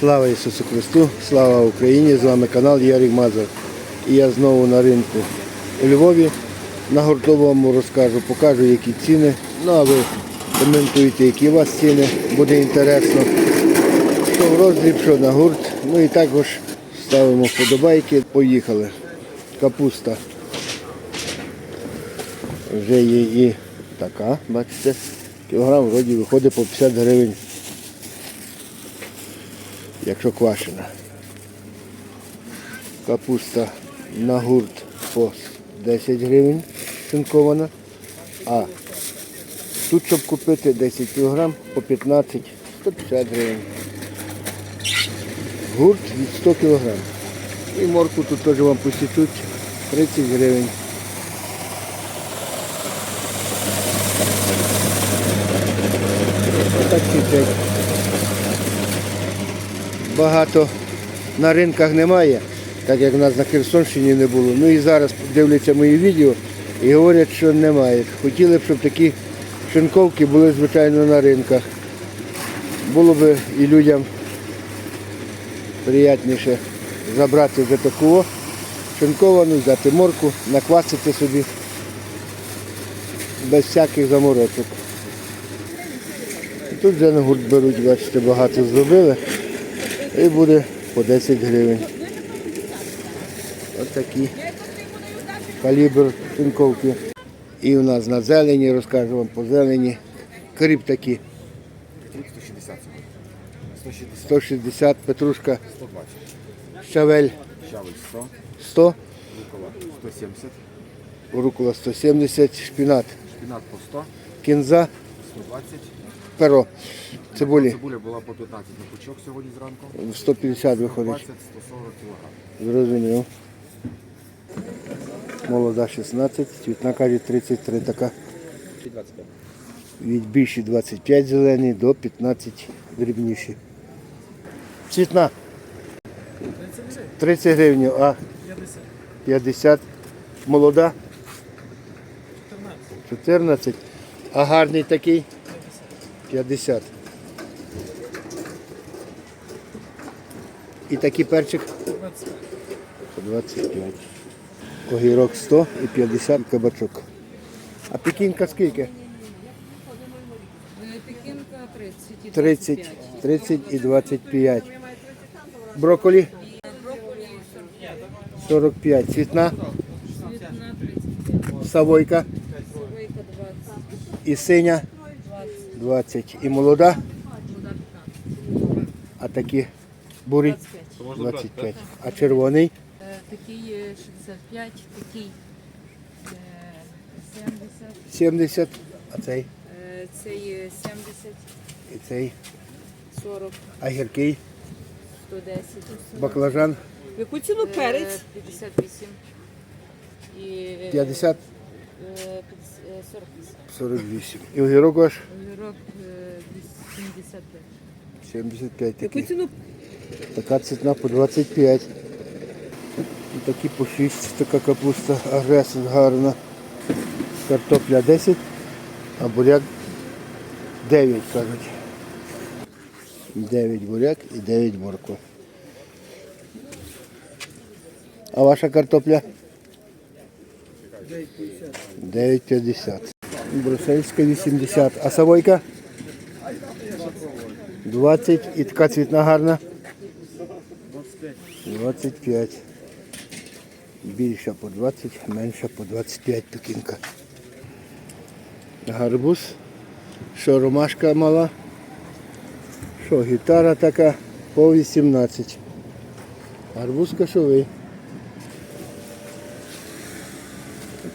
Слава Ісусу Христу, слава Україні! З вами канал Ярик Мазур. І я знову на ринку у Львові. На гуртовому розкажу, покажу, які ціни. Ну а ви коментуйте, які у вас ціни, буде інтересно. Що в роздріб, що на гурт. Ну і також ставимо вподобайки. Поїхали. Капуста. Вже є і така, бачите, кілограм вроді виходить по 50 гривень якщо квашена. Капуста на гурт по 10 гривень шинкована, а тут, щоб купити 10 кг по 15 150 гривень. Гурт від 100 кг. І морку тут теж вам посічуть 30 гривень. Так чуть багато на ринках немає, так як в нас на Херсонщині не було. Ну і зараз дивляться мої відео і говорять, що немає. Хотіли б, щоб такі шинковки були, звичайно, на ринках. Було б і людям приятніше забрати вже таку шинковану, взяти морку, наквасити собі без всяких заморочок. Тут вже на гурт беруть, бачите, багато зробили. І буде по 10 гривень. Ось такі калібр шинковки. І у нас на зелені, розкажу вам по зелені. Кріп такі. 160 160, 160, петрушка, 120. щавель Щавель 100, 100, рукола 170, рукола 170, шпінат, шпінат по 100, кінза, 120. перо, цибулі Цибуля була по 15 на пучок сьогодні зранку. 150 виходить. 20-140 кг. Зрозумів. Молода 16, цвітна каже 33 така. 25. Від більші 25 зелені до 15 дрібніші. Цвітна. 30 гривень, а 50. Молода? 14. А гарний такий? 50. І такий перчик? 25. Огірок 100 і 50 кабачок. А пекінка скільки? Пекінка 30 і 30, 30 і 25. Брокколі 45. Цвітна, Цвітна 35, савойка Совейка 20, і синя 20, 20. І молода, вода 15, а такі бурі. 25. 25. А червоний? Е, Такий е, 65, такий е, 70, 70, а цей? Е, цей е, 70, і цей. 40, А гіркий, 110, баклажан? В яку ціну перець? 58 і е, 50, е, 50, е, 48. 48. І огірок ваш? Огірок е, 75. 75 Яку ціну Така ціна по 25. І такі по 6, така капуста, агресор гарна. Картопля 10, а буряк 9, кажуть. 9 буряк і 9 морква. А ваша картопля? 9,50. Брусельська 80. А савойка? 20 і така цвітна гарна. 25. Більша по 20, менша по 25 пекінка. Гарбуз. Що ромашка мала. Що гітара така по 18. Гарбуз кашовий.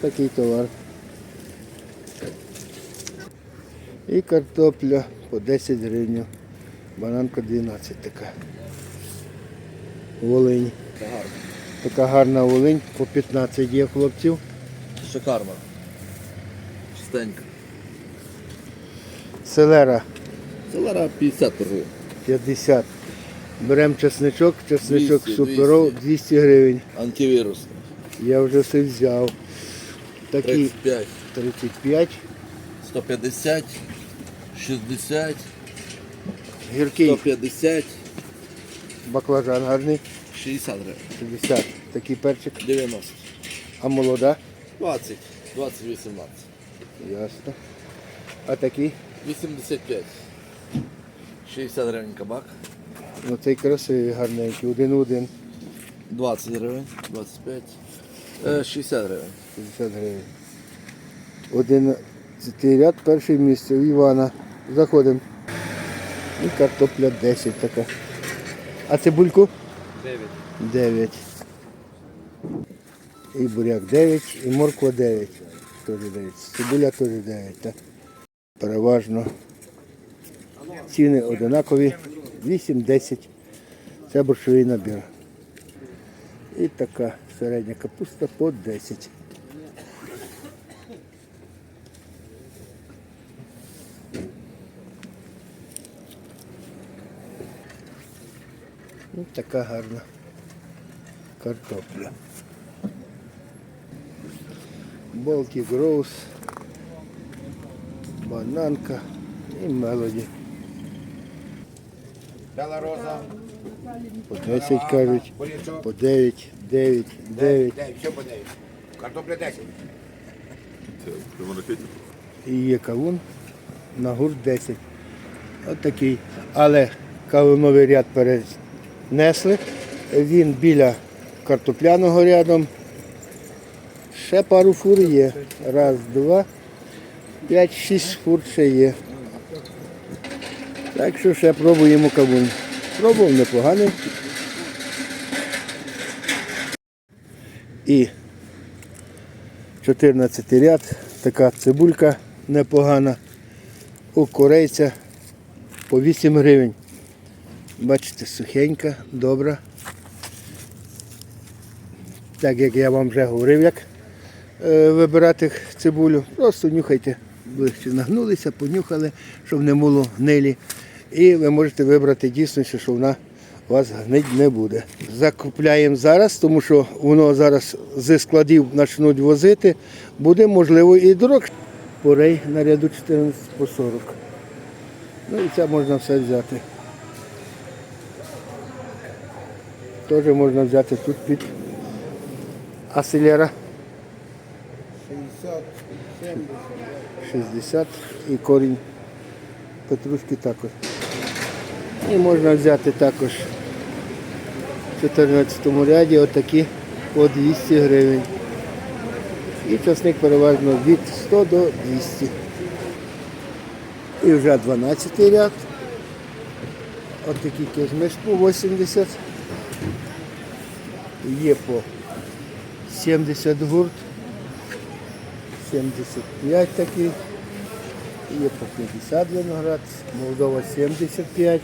Такий товар. І картопля по 10 гривень. Бананка 12 така. Волинь. Така гарна волинь, по 15 є хлопців. Шикарно. Чистенько. Селера Селера 50 торгує. 50. Беремо чесничок, чесничок 200, суперов 200. 200 гривень. Антивірус. Я вже все взяв. Такі 35. 35. 150. 60. Гіркий 150. Баклажан гарний. 60 гривень. 60. Такий перчик. 90. А молода? 20. 20, 18. Ясно. А такий? 85. 60 гривень кабак. Ну цей красивий, гарненький. Один один. 20 гривень. 25. Е, 60 гривень. 50 гривень. Один ряд, перше місце у Івана. Заходимо. І картопля 10 така. А цибульку? 9. 9. І буряк 9, і морква 9. Теж 9. Цибуля теж 9. Так? Переважно. Ціни одинакові. 8-10. Це борщовий набір. І така середня капуста по 10. Ну, така гарна картопля. Baltic Rose, бананка і мелоді. Бела роза. По 10 кажуть, по 9, 9, 9. 9, все по 9. Картопля 10. І є кавун на гурт 10. От такий. Але кавуновий ряд перенесли. Він біля картопляного рядом. Ще пару фур є. Раз, два, п'ять, шість фур ще є. Так що ще пробуємо кавун. Пробував непоганий. І 14 ряд, така цибулька непогана. У корейця по 8 гривень. Бачите, сухенька, добра. Так як я вам вже говорив, як е, вибирати цибулю, просто нюхайте. Ближче нагнулися, понюхали, щоб не було гнилі. І ви можете вибрати дійсно, що вона у вас гнить не буде. Закупляємо зараз, тому що воно зараз зі складів почнуть возити. Буде можливо і дорожче. Порей на ряду 14 по 40. Ну і це можна все взяти. Теж можна взяти тут під аселера. 60, 60 і корінь петрушки також. І можна взяти також в 14 ряді отакі по 200 гривень. І часник переважно від 100 до 200. І вже 12 ряд. От такий кишмиш по 80. Є по 70 гурт. 75 такий. Є по 50 виноград. Молдова 75.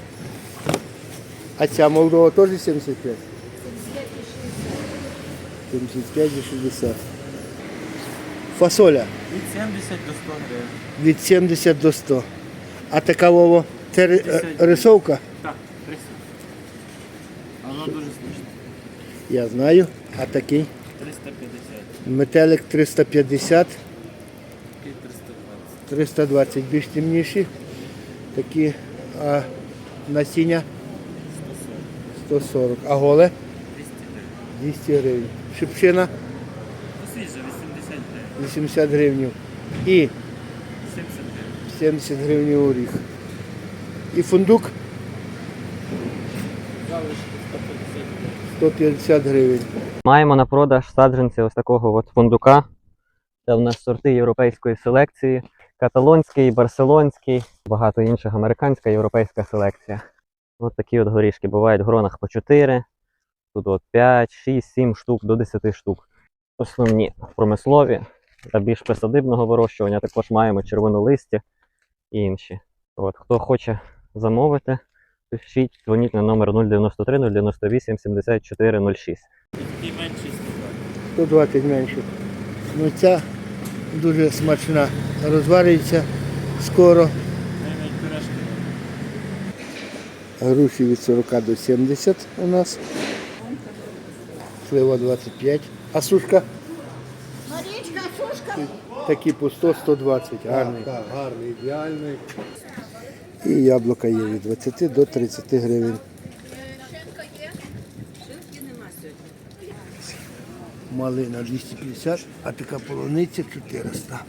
А ця Молдова теж 75? 75 і 60. Фасоля Від 70 до 100 гривень. від 70 до 100. А така Вова, це ри- 50. рисовка? Так, 300. А Воно дуже смачне. Я знаю. А такий 350, метелик 350, такий 320. 320 більш темніші. Такі а насіння 140. 140. А голе 200 гривень. 200 гривень. Шипшина Ну, 80 гривень. 80 гривень. І 70 гривень. 70 гривень оріх. І фундук 150 150 гривень. гривень. Маємо на продаж саджанці ось такого от фундука. Це в нас сорти європейської селекції, каталонський, барселонський, багато інших американська європейська селекція. Ось такі от горішки бувають в гронах по 4, тут от 5, 6, 7 штук до 10 штук. Основні промислові та більш присадибного вирощування також маємо червонолисті і інші. От, хто хоче замовити, пишіть, дзвоніть на номер 093 098 74 06. Такий менший 120. 120 менше. Ну ця дуже смачна. Розварюється скоро. Груші від 40 до 70 у нас. Слива 25. А сушка? Марічка, сушка. Такі по 100-120. Гарний. Так, гарний, ідеальний. І яблука є від 20 до 30 гривень. Малина 250, а така полуниця 400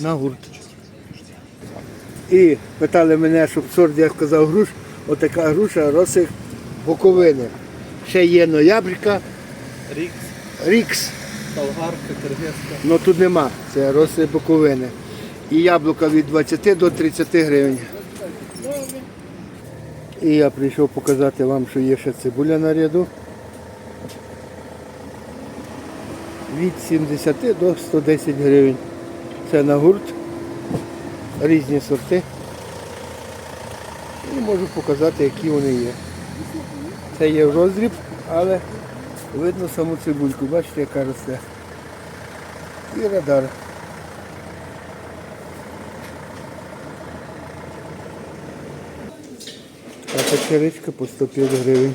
на гурт. І питали мене, щоб сорт, я сказав, груш, отака груша росих боковини. Ще є ноябрька, рікс, рікс. Талгарка, Киргизька. Ну тут нема, це роси боковини. І яблука від 20 до 30 гривень. І я прийшов показати вам, що є ще цибуля на ряду. Від 70 до 110 гривень. Це на гурт. Різні сорти. І можу показати, які вони є. Це є в роздріб, але видно саму цибульку. Бачите, яка росте. І радар. Печеричка по 105 гривень.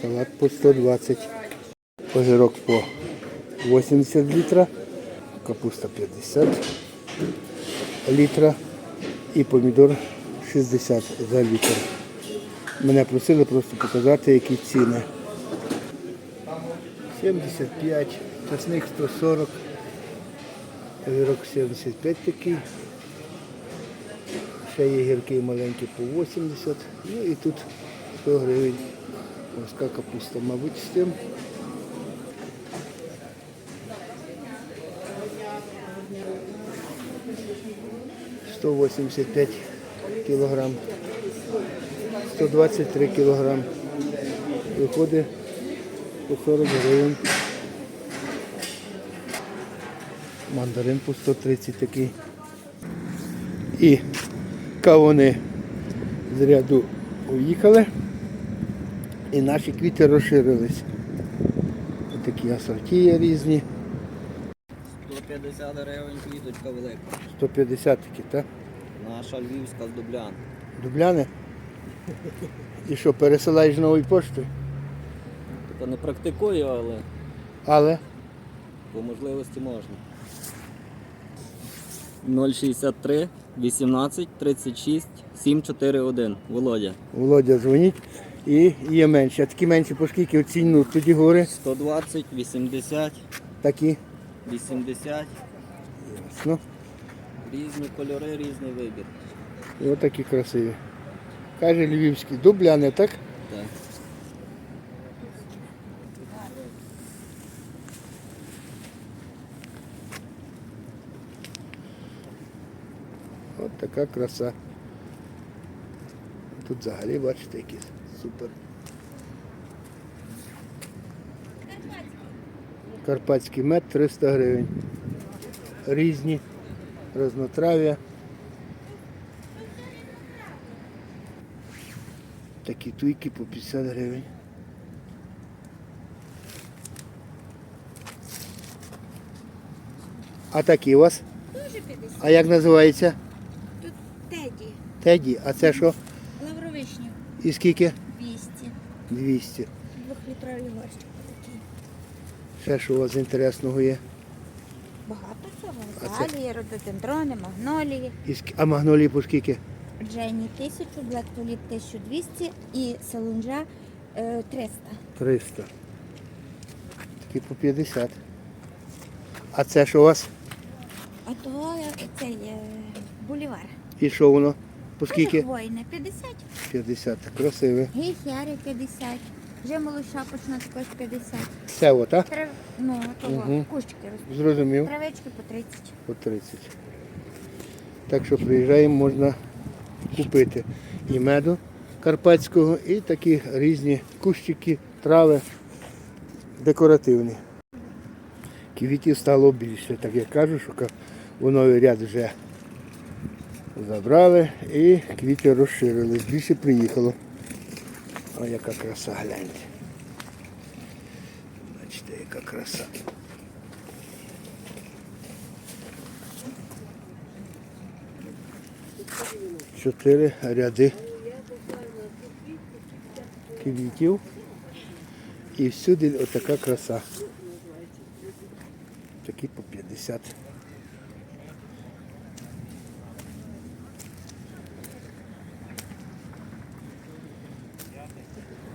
Салат по 120. Огірок по 80 літра. Капуста 50 літра. І помідор 60 за літр. Мене просили просто показати, які ціни. 75, часник 140, огірок 75 такий. Ще є гірки маленькі по 80. Ну і тут 100 гривень. Морська капуста, мабуть, з тим. Сто вісімдесят п'ять кілограм. 123 кілограм. Виходить по 40 гривень. Мандарин по 130 такий. І кавуни з ряду уїхали. І наші квіти розширились. Ось такі асортії різні. 150 гривень квіточка велика. 150 такі, так? Наша львівська з Дублян. Дубляни. І що, пересилаєш новою поштою? Тобто не практикую, але Але по можливості можна. 063 18 36 741. Володя. Володя дзвонить. І є менші. А такі менші по скільки оцінну тоді говори. 120, 80, Такі. 80. Ну, Різні кольори, різний вибір. і отакі красиві. Каже львівські дубляни, так? Так. От така краса. Тут взагалі, бачите, які супер. Карпатський мед 300 гривень. Різні, разнотрав'я. Такі туйки по 50 гривень. А такі у вас? Дуже 50. А як називається? Теді. Теді. А це що? Лавровишнів І скільки? 200. 200. Двохлітрові горщики такі. Ще що у вас інтересного є? Багато цього. А це? Рододендрони, магнолії. І ск- А магнолії по скільки? Джені 1000, Блектоліт 1200 і Салунжа е, 300. 300. Такі по 50. А це що у вас? А то е, цей е, бульвар. І що воно? По скільки? хвойне 50. 50. Красиве. Гейхери 50. Вже молошапочна також 50. Це от, а? Трав... Ну, того, Мгм. кущики ростуть. Зрозумів. Травички по 30. По 30. Так що приїжджаємо, можна купити і меду карпатського, і такі різні кущики, трави декоративні. Квітів стало більше, так як кажу, що воно ряд вже забрали і квіти розширились. Більше приїхало. О, яка краса, гляньте. Бачите, яка краса. Чотири ряди квітів. І всюди отака краса. Такі по 50.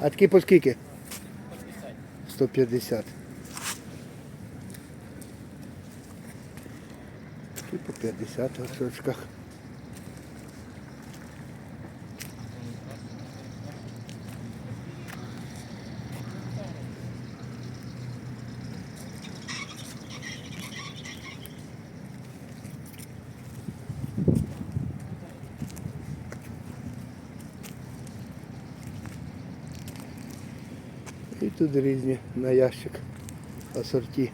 А такі по скільки? 150. Такі по 50 в сочках. Тут різні на ящик асорті.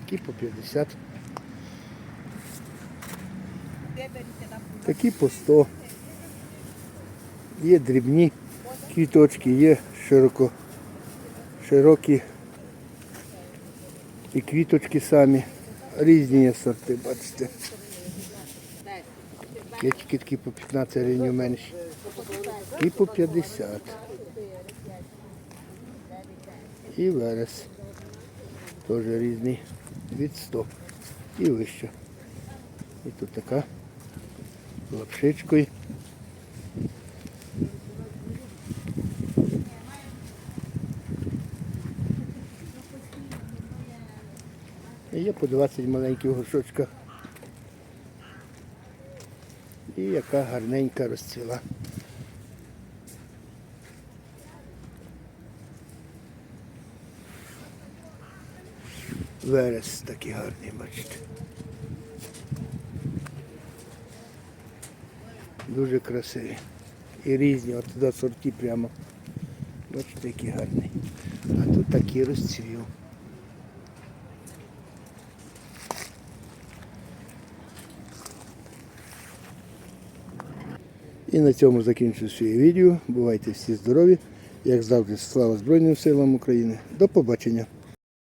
Такі по 50. Такі по 100. Є дрібні квіточки, є широко, широкі і квіточки самі. Різні є сорти, бачите. Є тільки по 15 гривень менші. І по 50. І верес. Теж різний. Від 100 і вище. І тут така лапшичкою. Є по 20 маленьких горшочках. І яка гарненька розцвіла. Верес такий гарний, бачите. Дуже красиві. І різні, от туди сорті прямо. Бачите, який гарний. А тут такий розцвів. І на цьому закінчую своє відео. Бувайте всі здорові. Як завжди, слава Збройним силам України. До побачення.